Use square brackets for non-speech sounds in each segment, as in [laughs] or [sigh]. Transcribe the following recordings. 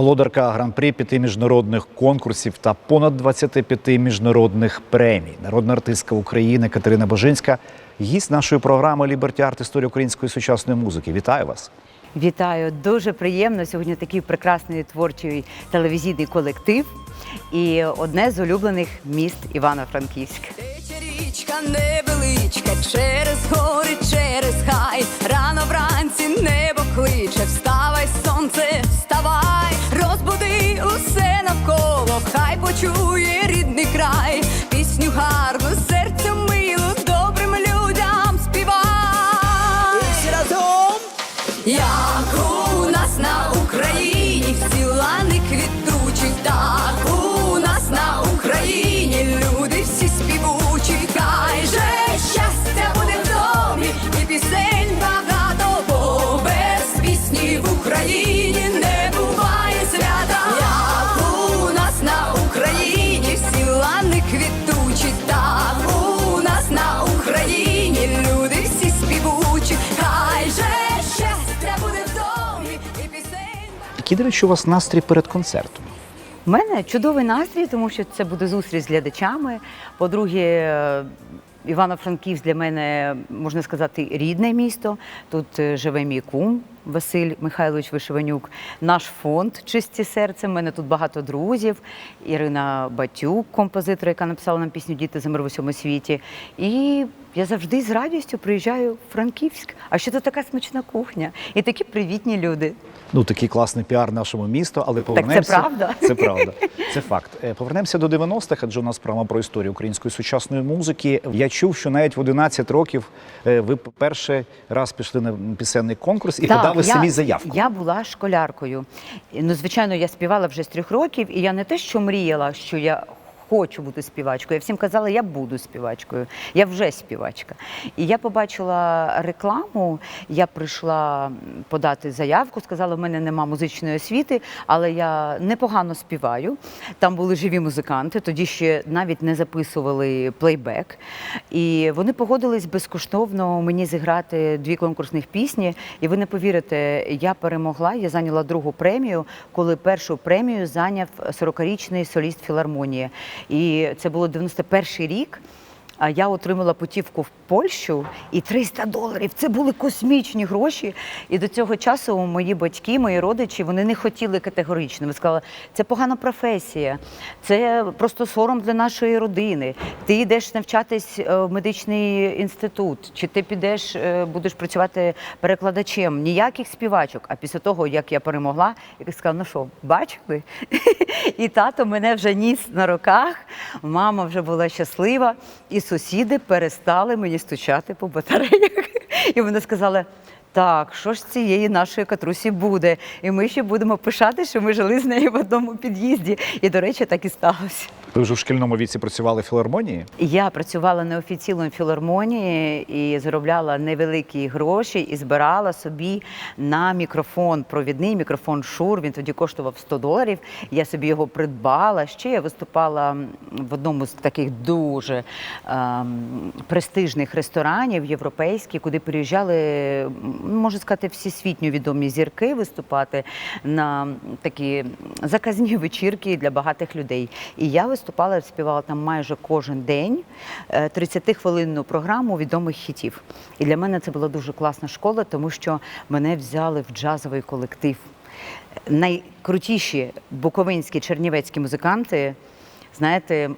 володарка гран-прі п'яти міжнародних конкурсів та понад 25 міжнародних премій. Народна артистка України Катерина Божинська, гість нашої програми Ліберті Арт Історія української сучасної музики. Вітаю вас! Вітаю, дуже приємно. Сьогодні такий прекрасний творчий телевізійний колектив і одне з улюблених міст Івано-Франківськ. Річка невеличка, через гори, через хай. Рано вранці небо кличе, вставай, сонце, вставай, розбуди усе навколо, хай почує рідний край, Який, до речі, у вас настрій перед концертом? У мене чудовий настрій, тому що це буде зустріч з глядачами. По-друге, е, Івано-Франківськ для мене можна сказати рідне місто. Тут е, живе мій кум Василь Михайлович Вишиванюк, наш фонд Чисті серце. У мене тут багато друзів. Ірина Батюк, композитор, яка написала нам пісню Діти за мир в усьому світі. І я завжди з радістю приїжджаю в Франківськ. А що тут така смачна кухня? І такі привітні люди. Ну, такий класний піар нашому місту, але повернемося. правда. [laughs] Це правда. Це факт. Е, Повернемося до 90-х, адже у нас програма про історію української сучасної музики. Я чув, що навіть в 11 років е, ви перший раз пішли на пісенний конкурс і подали так, самі заявку. Я була школяркою. Ну, звичайно, я співала вже з трьох років, і я не те, що мріяла, що я. Хочу бути співачкою. Я всім казала, я буду співачкою. Я вже співачка. І я побачила рекламу. Я прийшла подати заявку, сказала, в мене нема музичної освіти, але я непогано співаю. Там були живі музиканти, тоді ще навіть не записували плейбек. І вони погодились безкоштовно мені зіграти дві конкурсних пісні. І ви не повірите, я перемогла, я зайняла другу премію, коли першу премію зайняв 40-річний соліст філармонії. І це було 91-й рік. Я отримала путівку в Польщу і 300 доларів. Це були космічні гроші. І до цього часу мої батьки, мої родичі, вони не хотіли категорично. Вони сказали, це погана професія, це просто сором для нашої родини. Ти йдеш навчатись е, в медичний інститут, чи ти підеш, е, будеш працювати перекладачем. Ніяких співачок. А після того, як я перемогла, я сказала, ну що, бачили? [laughs] І тато мене вже ніс на руках, мама вже була щаслива, і сусіди перестали мені стучати по батареях. [laughs] І вони сказали. Так, що ж цієї нашої катрусі буде? І ми ще будемо пишати, що ми жили з нею в одному під'їзді. І, до речі, так і сталося. Ви вже в шкільному віці працювали в філармонії? Я працювала неофіційно в філармонії і заробляла невеликі гроші і збирала собі на мікрофон, провідний мікрофон Шур. Він тоді коштував 100 доларів. Я собі його придбала. Ще я виступала в одному з таких дуже ем, престижних ресторанів європейських, куди приїжджали, м, можна сказати, всесвітньо відомі зірки виступати на такі заказні [laughs] вечірки для багатих людей. І я виступала, співала там майже кожен день е, 30-хвилинну програму відомих хітів. І для мене це була дуже класна школа, тому що мене взяли в джазовий колектив. Найкрутіші буковинські чернівецькі музиканти, знаєте,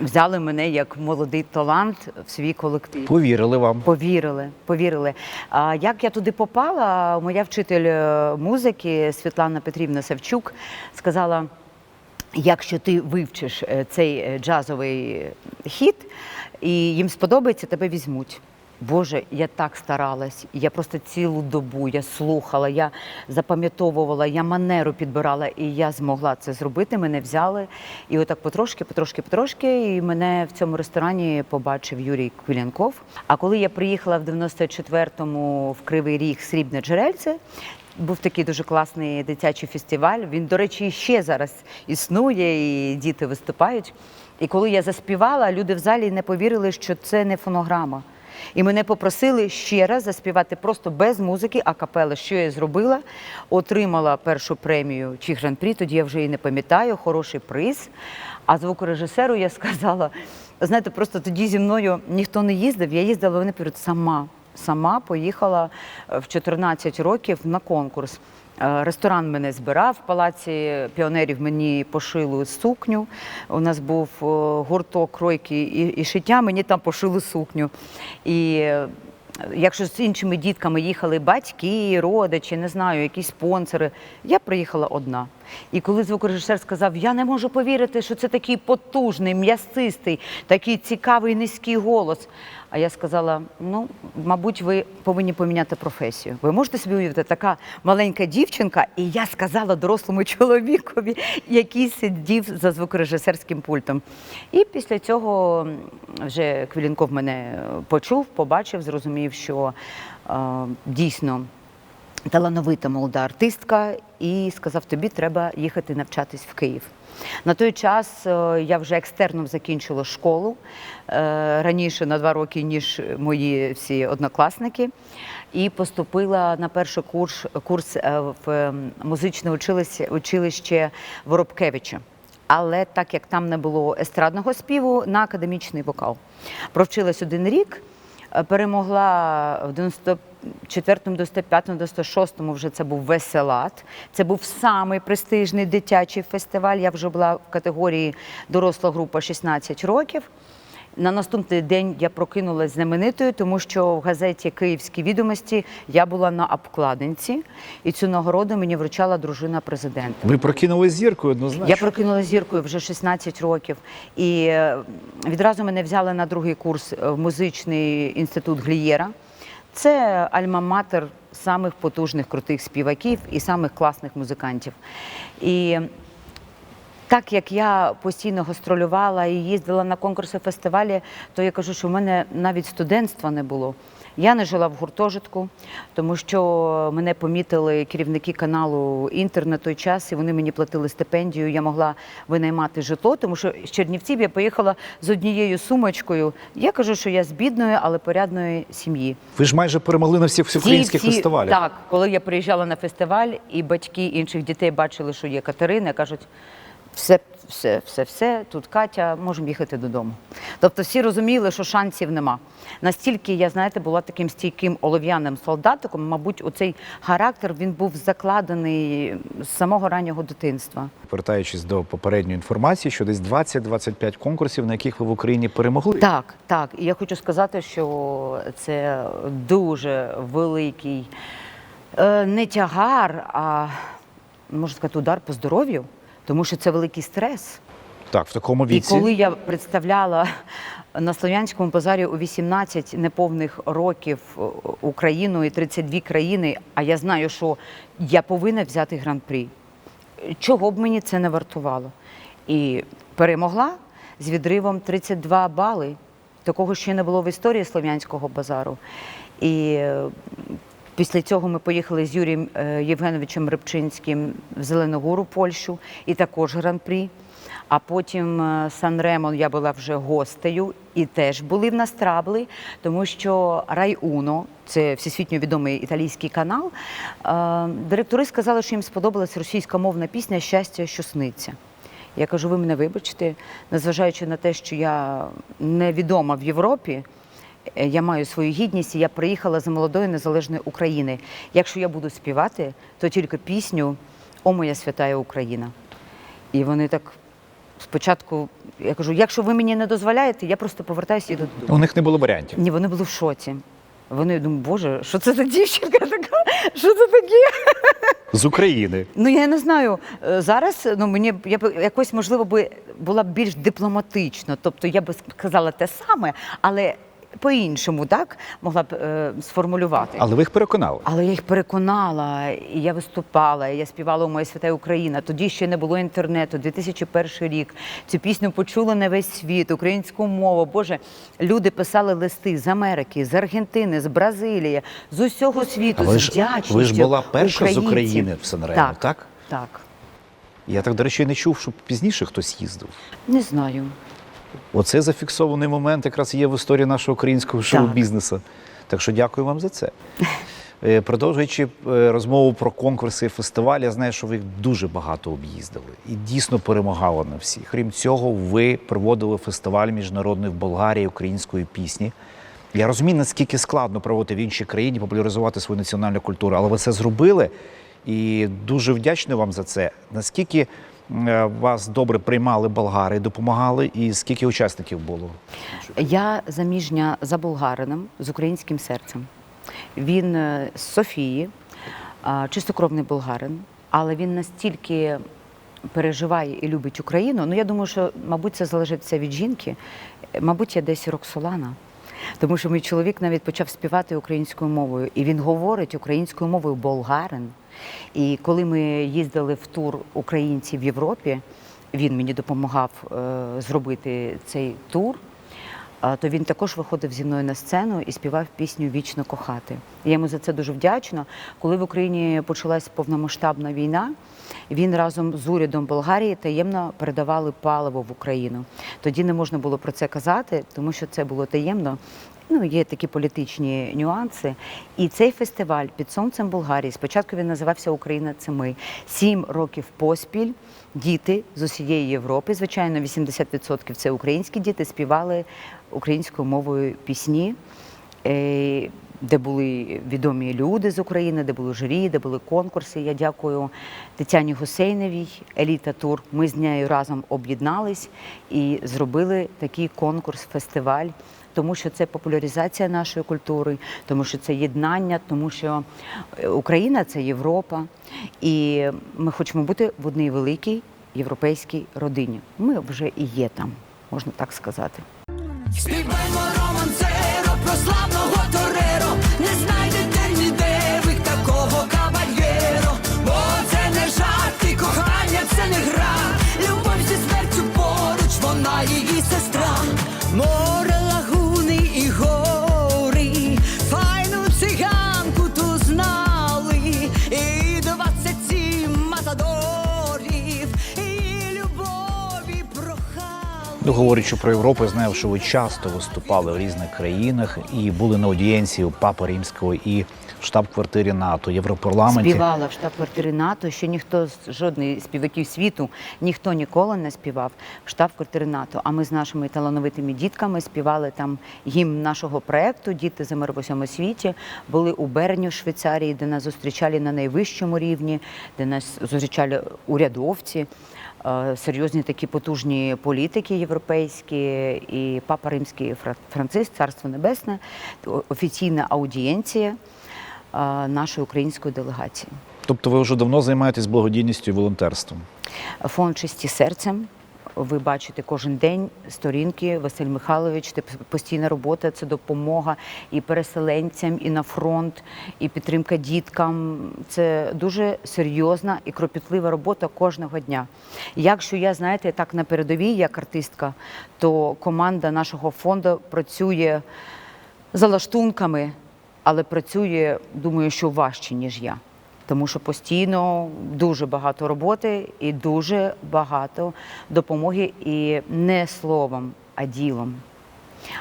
взяли мене як молодий талант в свій колектив. Повірили вам. Повірили, повірили. А як я туди попала, моя вчитель е, музики Світлана Петрівна Савчук сказала: якщо ти вивчиш е, цей е, джазовий хіт і їм сподобається, тебе візьмуть. Боже, я так старалась. Я просто цілу добу я слухала, я запам'ятовувала, я манеру підбирала, і я змогла це зробити. Мене взяли. І отак потрошки, потрошки, потрошки. І мене в цьому ресторані побачив Юрій Квілянков. А коли я приїхала в 94-му в Кривий Ріг Срібне джерельце. Був такий дуже класний дитячий фестиваль. Він, до речі, ще зараз існує, і діти виступають. І коли я заспівала, люди в залі не повірили, що це не фонограма. І мене попросили ще раз заспівати просто без музики, а капела. Що я зробила? Отримала першу премію чи гран-прі, тоді я вже її не пам'ятаю, хороший приз. А звукорежисеру я сказала: знаєте, просто тоді зі мною ніхто не їздив, я їздила вони сама. Сама поїхала е, в 14 років на конкурс. Е, Ресторан мене збирав в палаці піонерів. Мені пошили сукню. У нас був е, гурток кройки і, і шиття. Мені там пошили сукню. І е, якщо з іншими дітками їхали батьки, родичі, не знаю, якісь спонсори, я приїхала одна. І коли звукорежисер сказав, я не можу повірити, що це такий потужний, м'ясистий, такий цікавий низький голос. А я сказала: ну, мабуть, ви повинні поміняти професію. Ви можете собі уявити, така маленька дівчинка, і я сказала дорослому чоловікові, який сидів за звукорежисерським пультом. І після цього вже Квілінков мене почув, побачив, зрозумів, що е, дійсно талановита молода артистка, і сказав: тобі треба їхати навчатись в Київ. На той час е, я вже екстерном закінчила школу е, раніше на два роки, ніж мої всі однокласники, і поступила на перший курс, курс е, в музичне училище, училище Воробкевича. Але так як там не було естрадного співу, на академічний вокал. Провчилась один рік, перемогла в 94-му, 95-му, 96-му вже це був веселат. Це був самий престижний дитячий фестиваль. Я вже була в категорії доросла група 16 років. На наступний день я прокинулася знаменитою, тому що в газеті Київські відомості я була на обкладинці, і цю нагороду мені вручала дружина президента. Ви прокинули зіркою однозначно. Я прокинула зіркою вже 16 років, і е, відразу мене взяли на другий курс в музичний інститут Глієра. Це альма-матер самих потужних крутих співаків і самих класних музикантів. І так як я постійно гастролювала і їздила на конкурси фестивалі, то я кажу, що в мене навіть студентства не було. Я не жила в гуртожитку, тому що мене помітили керівники каналу Інтер на той час, і вони мені платили стипендію. Я могла винаймати житло, тому що з Чернівців я поїхала з однією сумочкою. Я кажу, що я з бідної, але порядної сім'ї. Ви ж майже перемогли на всіх всеукраїнських Ці фестивалях. Так, коли я приїжджала на фестиваль, і батьки інших дітей бачили, що є Катерина, кажуть, все, все, все, все, тут Катя, можемо їхати додому. Тобто всі розуміли, що шансів нема. Настільки я, знаєте, була таким стійким олов'яним солдатиком, мабуть, оцей характер він був закладений з самого раннього дитинства. Повертаючись до попередньої інформації, що десь 20-25 конкурсів, на яких ви в Україні перемогли. Так, так. І я хочу сказати, що це дуже великий е, не тягар, а можна сказати, удар по здоров'ю, тому що це великий стрес. Так, в такому І коли я представляла на Слов'янському базарі у 18 неповних років е, Україну і 32 країни, а я знаю, що я повинна взяти гран-прі. Чого б мені це не вартувало? І перемогла з відривом 32 бали. Такого ще не було в історії Слов'янського базару. І після цього ми поїхали з Юрієм е, Євгеновичем Рибчинським в Зелену Гору, Польщу, і також гран-прі. А потім е, Сан-Ремо я була вже гостею і теж були в нас трабли, тому що Рай Уно, це всесвітньо відомий італійський канал. е, Директори сказали, що їм сподобалась російськомовна пісня Щастя, що сниться. Я кажу, ви мене вибачте, незважаючи на те, що я невідома в Європі, я маю свою гідність, і я приїхала з молодої незалежної України. Якщо я буду співати, то тільки пісню О моя святая Україна. І вони так спочатку, я кажу, якщо ви мені не дозволяєте, я просто повертаюся і додому. У них не було варіантів. Ні, вони були в шоці. Вони думають, боже, що це за дівчинка така? Що це таке? З України. Ну я не знаю. Е, Зараз ну мені я б якось можливо би була б більш дипломатично. Тобто я би сказала те саме, але по-іншому так могла б е, сформулювати. Але ви їх переконали. Але я їх переконала, і я виступала, і я співала у моя свята Україна. Тоді ще не було інтернету, 2001 рік. Цю пісню почули на весь світ, українську мову. Боже, люди писали листи з Америки, з Аргентини, з Бразилії, з усього світу. А ви з ж- вдячністю ви ж була перша з. України в Сан-Ремо, так? так? Так. Я так, до речі, не чув, щоб пізніше хтось їздив. Не знаю. Оцей зафіксований момент якраз є в історії нашого українського шоу-бізнесу. Так що дякую вам за це. [laughs] Е, Продовжуючи е, розмову про конкурси і фестивалі, я знаю, що ви їх дуже багато об'їздили і дійсно перемагали на всіх. Крім цього, ви проводили фестиваль міжнародний в Болгарії української пісні. Я розумію, наскільки складно проводити в іншій країні, популяризувати свою національну культуру, але ви це зробили і дуже вдячний вам за це. Наскільки вас добре приймали болгари, допомагали, і скільки учасників було? Я заміжня за болгарином з українським серцем. Він е, з Софії, чистокровний болгарин, але він настільки переживає і любить Україну. Ну я думаю, що, мабуть, це залежить від жінки. Е, Мабуть, я десь Роксолана. Тому що мій чоловік навіть почав співати українською мовою, і він говорить українською мовою болгарин. І коли ми їздили в тур українців в Європі, він мені допомагав е, зробити цей тур. То він також виходив зі мною на сцену і співав пісню Вічно кохати. Я йому за це дуже вдячна. Коли в Україні почалась повномасштабна війна, він разом з урядом Болгарії таємно передавали паливо в Україну. Тоді не можна було про це казати, тому що це було таємно. Ну, є такі політичні нюанси. І цей фестиваль під сонцем Болгарії, спочатку він називався Україна це ми. Сім років поспіль діти з усієї Європи, звичайно, 80% це українські діти, співали українською мовою пісні. Де були відомі люди з України, де були журі, де були конкурси. Я дякую Тетяні Гусейновій, Еліта Тур. Ми з нею разом об'єднались і зробили такий конкурс, фестиваль тому що це популяризація нашої культури, тому що це єднання, тому що е, Україна це Європа, і ми хочемо бути в одній великій європейській родині. Ми вже і є там, можна так сказати. Співаймо романсеро про славного не знайдете говорячи про Європу, я знаю, що ви часто виступали в різних країнах і були на аудієнції у Папи Римського і в штаб-квартирі НАТО, Європарламенті. Співала в штаб-квартирі НАТО, що ніхто з жодний з співаків світу ніхто ніколи не співав в штаб-квартирі НАТО. А ми з нашими талановитими дітками співали там гімн нашого проекту Діти за мир в усьому світі. Були у Берні Швейцарії, де нас зустрічали на найвищому рівні, де нас зустрічали урядовці. Е, Серйозні такі потужні політики європейські і папа римський Фра- Франциск, Царство Небесне, офіційна аудієнція е, нашої української делегації. Тобто ви вже давно займаєтесь благодійністю і волонтерством. Фонд чисті серцем. Ви бачите кожен день сторінки Василь Михайлович. Це постійна робота, це допомога і переселенцям, і на фронт, і підтримка діткам. Це дуже серйозна і кропітлива робота кожного дня. Якщо я знаєте, так на передовій, як артистка, то команда нашого фонду працює за лаштунками, але працює, думаю, що важче, ніж я. Тому що постійно дуже багато роботи і дуже багато допомоги, і не словом, а ділом.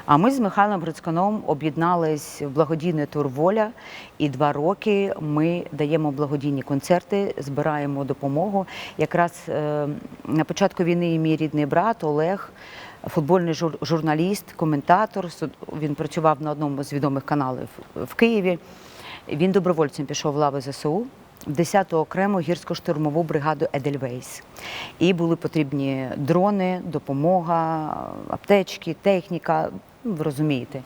А ми з Михайлом Грицьканом об'єднались в благодійний тур Воля, і два роки ми даємо благодійні концерти, збираємо допомогу. Якраз е, на початку війни мій рідний брат Олег, футбольний жур- журналіст, коментатор. Він працював на одному з відомих каналів в Києві. Він добровольцем пішов в лави ЗСУ. в 10-ту окрему гірсько-штурмову бригаду Едельвейс. І були потрібні дрони, допомога, аптечки, техніка. Ну, Ви розумієте.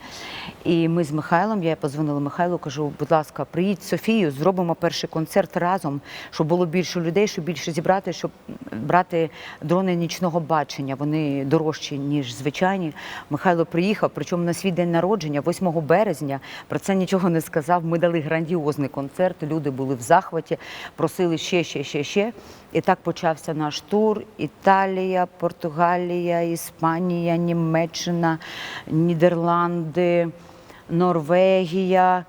І ми з Михайлом, я позвонила Михайлу, кажу, будь ласка, приїдь Софію, зробимо перший концерт разом, щоб було більше людей, щоб більше зібрати, щоб брати дрони нічного бачення. Вони дорожчі, ніж звичайні. Михайло приїхав, причому на свій день народження, 8 березня. Про це нічого не сказав. Ми дали грандіозний концерт. Люди були в захваті, просили ще, ще, ще, ще. І так почався наш тур: Італія, Португалія, Іспанія, Німеччина, Нідерланди, Норвегія,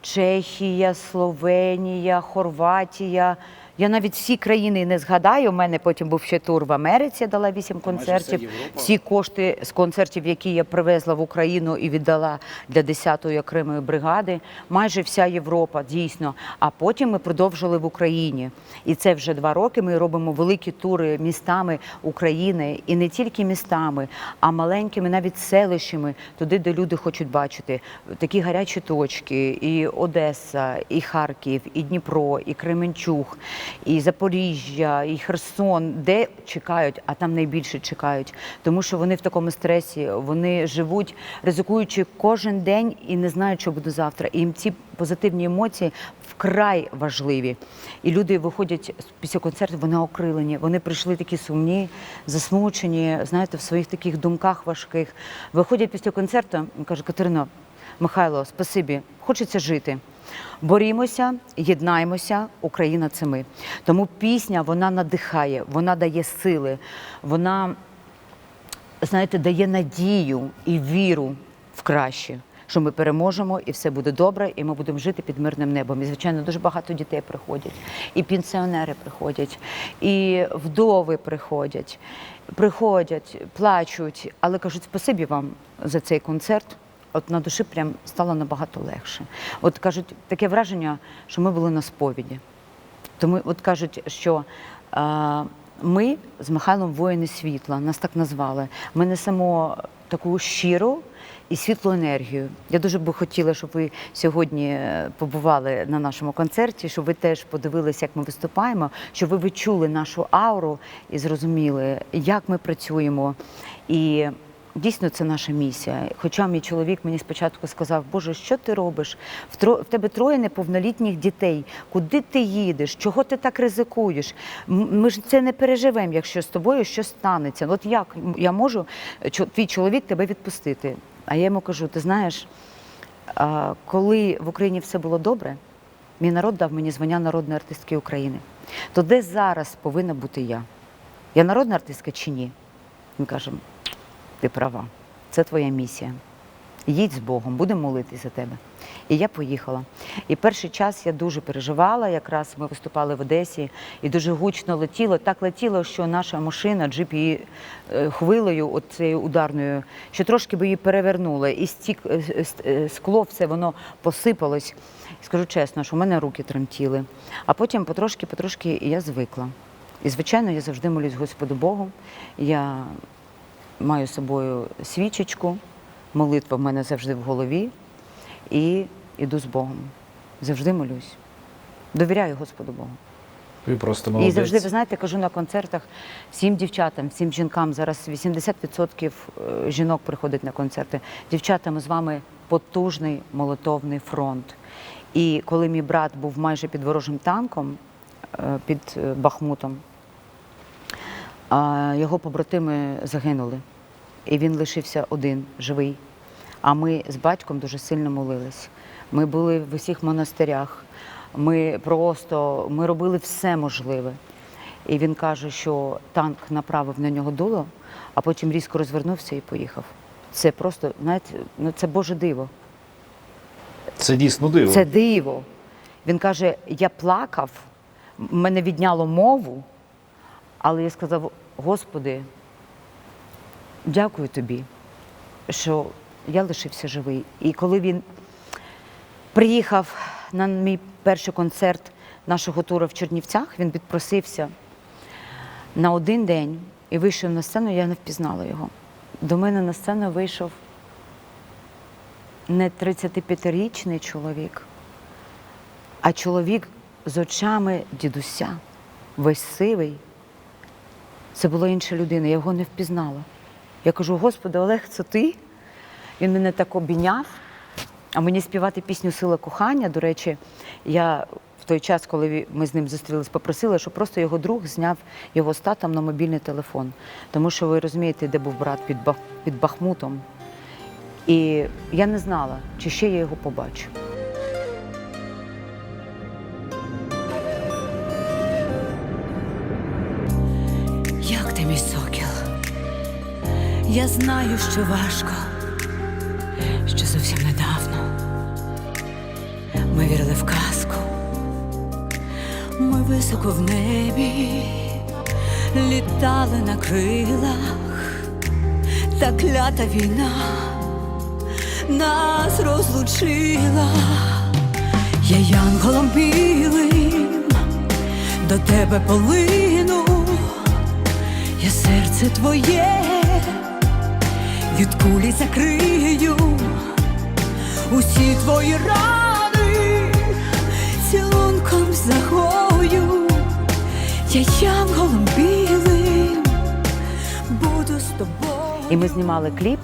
Чехія, Словенія, Хорватія, Я навіть всі країни не згадаю. У мене потім був ще тур в Америці, я дала вісім концертів. Всі кошти з концертів, які я привезла в Україну і віддала для 10-ї окремої бригади. Майже вся Європа, дійсно. А потім ми продовжили в Україні. І це вже два роки. Ми робимо великі тури містами України і не тільки містами, а маленькими навіть селищами, туди, де люди хочуть бачити такі гарячі точки, і Одеса, і Харків, і Дніпро, і Кременчуг, і Запоріжжя, і Херсон, де чекають, а там найбільше чекають, тому що вони в такому стресі, вони живуть, ризикуючи кожен день і не знають, що буде завтра. І їм ці позитивні емоції вкрай важливі. І люди виходять після концерту, вони окрилені, вони прийшли такі сумні, засмучені, знаєте, в своїх таких думках важких. Виходять після концерту і кажуть, Катерино, Михайло, спасибі, хочеться жити. Борімося, єднаємося, Україна це ми. Тому пісня вона надихає, вона дає сили, вона, знаєте, дає надію і віру в краще, що ми переможемо і все буде добре, і ми будемо жити під мирним небом. І, звичайно, дуже багато дітей приходять, і пенсіонери приходять, і вдови приходять, приходять, плачуть, але кажуть, спасибі вам за цей концерт. От на душі прям стало набагато легше. От кажуть, таке враження, що ми були на сповіді. Тому от кажуть, що е, ми з Михайлом воїни світла, нас так назвали. Ми несемо таку щиру і світлу енергію. Я дуже би хотіла, щоб ви сьогодні е, побували на нашому концерті, щоб ви теж подивилися, як ми виступаємо, щоб ви відчули нашу ауру і зрозуміли, як ми працюємо. І Дійсно, це наша місія. Хоча мій чоловік мені спочатку сказав, Боже, що ти робиш? В, тебе троє неповнолітніх дітей. Куди ти їдеш? Чого ти так ризикуєш? Ми ж це не переживемо, якщо з тобою щось станеться. Ну, От як я можу, твій чоловік тебе відпустити? А я йому кажу: ти знаєш, коли в Україні все було добре, мій народ дав мені звання народної артистки України. То де зараз повинна бути я? Я народна артистка чи ні? Він каже, ти права, це твоя місія. Їдь з Богом, будемо молитись за тебе. І я поїхала. І перший час я дуже переживала. Якраз ми виступали в Одесі і дуже гучно летіло. Так летіло, що наша машина, джип її е, хвилею, цією ударною, що трошки би її перевернуло. І стік, е, е, скло, все воно посипалось. Скажу чесно, що в мене руки тремтіли. А потім потрошки-потрошки я звикла. І, звичайно, я завжди молюсь Господу Богу. Я маю з собою свічечку, молитва в мене завжди в голові і йду з Богом. Завжди молюсь. Довіряю Господу Богу. Ви просто І завжди, ви знаєте, кажу на концертах всім дівчатам, всім жінкам. Зараз 80% е, жінок приходять на концерти. Дівчата, ми з вами потужний молитовний фронт. І коли мій брат був майже під ворожим танком, е, під е, Бахмутом, а його побратими загинули. І він лишився один, живий. А ми з батьком дуже сильно молились. Ми були в усіх монастирях. Ми просто ми робили все можливе. І він каже, що танк направив на нього дуло, а потім різко розвернувся і поїхав. Це просто, знаєте, ну це Боже диво. Це дійсно диво. Це диво. Він каже: я плакав, мене відняло мову, але я сказав: Господи, дякую тобі, що я лишився живий. І коли він приїхав на мій перший концерт нашого туру в Чернівцях, він відпросився на один день і вийшов на сцену, я не впізнала його. До мене на сцену вийшов не 35-річний чоловік, а чоловік з очами дідуся, весь сивий. Це була інша людина, я його не впізнала. Я кажу: Господи, Олег, це ти? Він мене так обійняв, а мені співати пісню Сила кохання. До речі, я в той час, коли ми з ним зустрілись, попросила, щоб просто його друг зняв його статом на мобільний телефон. Тому що ви розумієте, де був брат під Бахмутом. І я не знала, чи ще я його побачу. Я знаю, що важко, що зовсім недавно. Ми вірили в казку, Ми високо в небі літали на крилах, та клята війна нас розлучила. Я янголом білим до тебе полину, я серце твоє від кулі закрию усі твої рани цілунком загою, я янголом білим буду з тобою. І ми знімали кліп,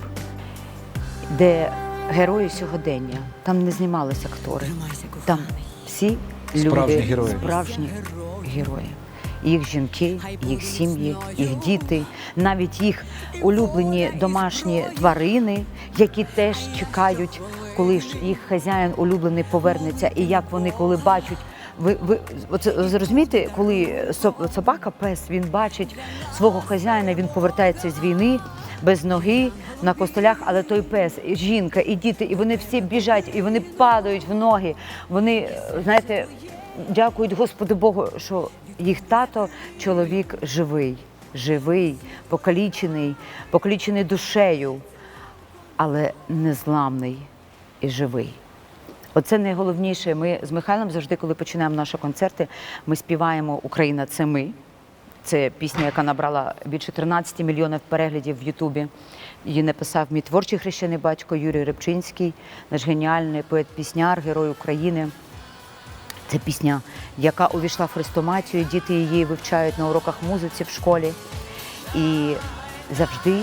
де герої сьогодення. Там не знімалися актори. Тримайся, Там всі люди, Справжні герої. справжні герої. Їх жінки, їх сім'ї, їх діти, навіть їх улюблені домашні тварини, які теж чекають, коли ж їх хазяїн улюблений повернеться, і як вони коли бачать. Ви, ви оце зрозумієте, коли собака, пес, він бачить свого хазяїна, він повертається з війни без ноги на костелях, але той пес, і жінка, і діти, і вони всі біжать, і вони падають в ноги. Вони, знаєте, дякують Господу Богу, що їх тато, чоловік живий, живий, покалічений, покалічений душею, але незламний і живий. Оце найголовніше. Ми з Михайлом завжди, коли починаємо наші концерти, ми співаємо Україна це ми. Це пісня, яка набрала більше 13 мільйонів переглядів в Ютубі. Її написав мій творчий хрещений батько Юрій Рибчинський, наш геніальний поет-пісняр, герой України. Це пісня, яка увійшла в хрестоматію. Діти її вивчають на уроках музиці в школі. І завжди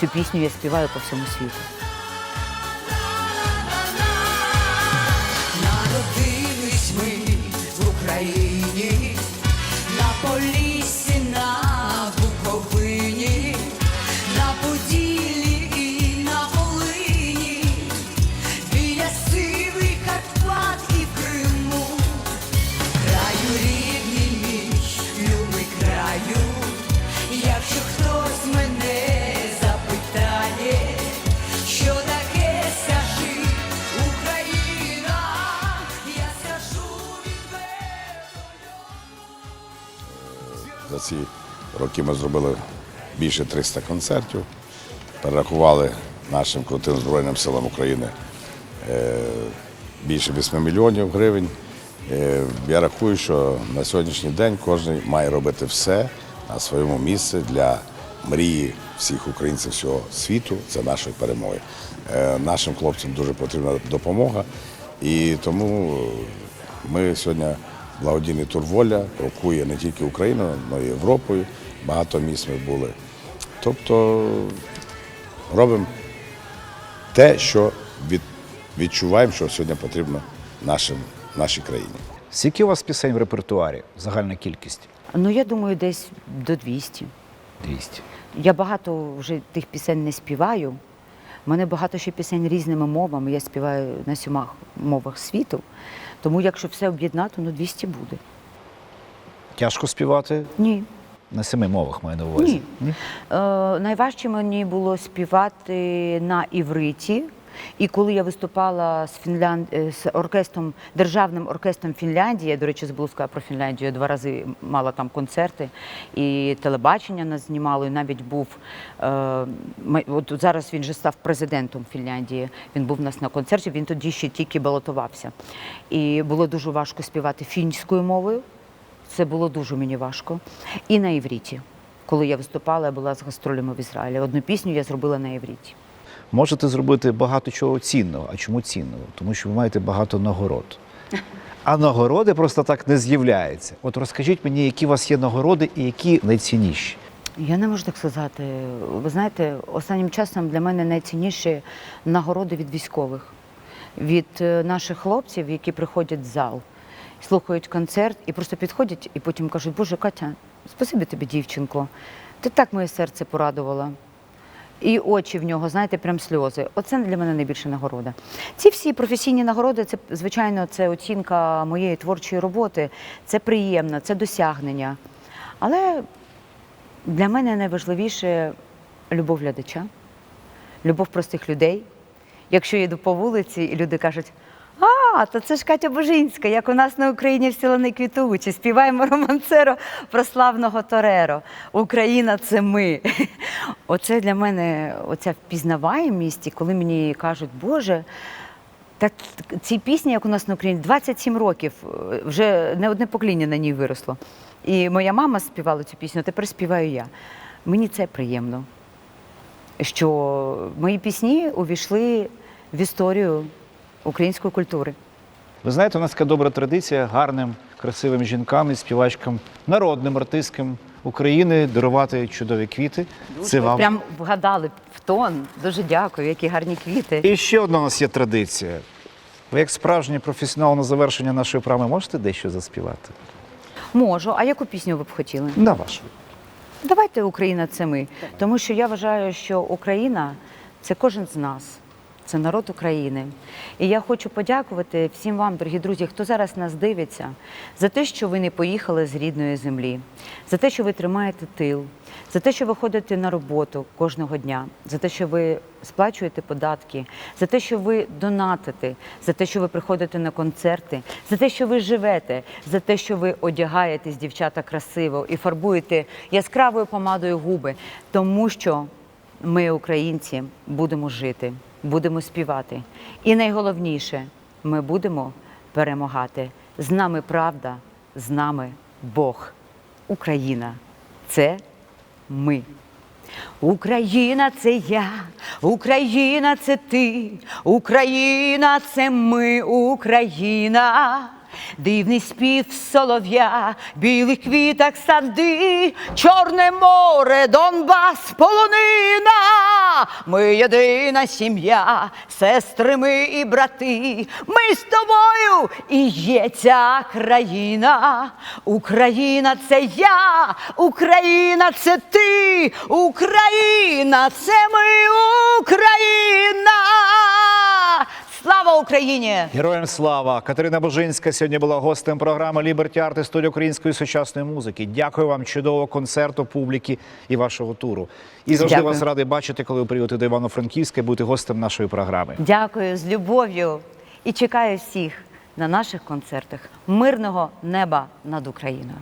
цю пісню я співаю по всьому світу. Роки ми зробили більше 300 концертів, перерахували нашим крутим Збройним силам України е, більше 8 мільйонів гривень. Е, Я рахую, що на сьогоднішній день кожен має робити все на своєму місці для мрії всіх українців всього світу. Це нашої перемоги. Е, Нашим хлопцям дуже потрібна допомога, і тому ми сьогодні благодійний тур воля крокує не тільки Україною, але й Європою. Багато місць ми були. Тобто робимо те, що від, відчуваємо, що сьогодні потрібно нашим, нашій країні. Скільки у вас пісень в репертуарі? Загальна кількість? Ну, я думаю, десь до 200. 200. Я багато вже тих пісень не співаю. У мене багато ще пісень різними мовами. Я співаю на сьомах мовах світу. Тому, якщо все об'єднати, ну 200 буде. Тяжко співати Ні. На семи мовах, маю на увазі. Ні. Е, найважче мені було співати на івриті. І коли я виступала з Фінлянд... е, з оркестром, державним оркестром Фінляндії, я, до речі, забула сказати про Фінляндію, я два рази мала там концерти, і телебачення нас знімало, і навіть був е, от зараз він же став президентом Фінляндії. Він був у нас на концерті, він тоді ще тільки балотувався. І було дуже важко співати фінською мовою. Це було дуже мені важко. І на івріті. Коли я виступала, я була з гастролями в Ізраїлі. Одну пісню я зробила на івріті. Можете зробити багато чого цінного. А чому цінного? Тому що ви маєте багато нагород. А нагороди просто так не з'являються. От розкажіть мені, які у вас є нагороди і які найцінніші. Я не можу так сказати. Ви знаєте, останнім часом для мене найцінніші нагороди від військових, від е, наших хлопців, які приходять в зал, слухають концерт і просто підходять і потім кажуть, Боже, Катя, спасибі тобі, дівчинко, ти так моє серце порадувала. І очі в нього, знаєте, прям сльози. Оце для мене найбільша нагорода. Ці всі професійні нагороди, це звичайно, це оцінка моєї творчої роботи, це приємно, це досягнення. Але для мене найважливіше любов глядача, любов простих людей. Якщо я йду по вулиці, і люди кажуть, а то це ж Катя Божинська, як у нас на Україні всі лани квітучі. Співаємо романсеро про славного Тореро. Україна це ми. [laughs] Оце для мене оця впізнаваємість, і коли мені кажуть, Боже. Так ці пісні, як у нас на Україні, 27 років, е, вже не одне покоління на ній виросло. І моя мама співала цю пісню, а тепер співаю я. Мені це приємно, що мої пісні увійшли в історію української культури. Ви знаєте, у нас така добра традиція гарним, красивим жінкам і співачкам, народним артисткам України дарувати чудові квіти. Це вам. Прям вгадали в тон. Дуже дякую, які гарні квіти. І ще одна у нас є традиція. Ви, як справжній професіонал на завершення нашої програми, можете дещо заспівати? Можу. А яку пісню ви б хотіли? На вашу. Давайте Україна це ми. Тому що я вважаю, що Україна це кожен з нас, це народ України. І я хочу подякувати всім вам, дорогі друзі, хто зараз нас дивиться, за те, що ви не поїхали з рідної землі, за те, що ви тримаєте тил, за те, що ви ходите на роботу кожного дня, за те, що ви сплачуєте податки, за те, що ви донатите, за те, що ви приходите на концерти, за те, що ви живете, за те, що ви одягаєтесь, дівчата, красиво і фарбуєте яскравою помадою губи, тому що ми, українці, будемо жити, будемо співати. І найголовніше, ми будемо перемагати. З нами правда, з нами Бог. Україна це ми. Україна це я, Україна це ти, Україна це ми, Україна. Дивний спів солов'я, білих квіток сади, Чорне море, Донбас, полонина. Ми єдина сім'я, сестри ми і брати. Ми з тобою і є ця країна. Україна це я, Україна це ти, Україна це ми, Україна. Слава Україні! Героям слава! Катерина Божинська сьогодні була гостем програми Ліберті Арт історія української сучасної музики. Дякую вам, чудового концерту, публіки і вашого туру. І завжди Дякую. вас радий бачити, коли ви приїдете до Івано-Франківська, бути гостем нашої програми. Дякую з любов'ю і чекаю всіх на наших концертах. Мирного неба над Україною.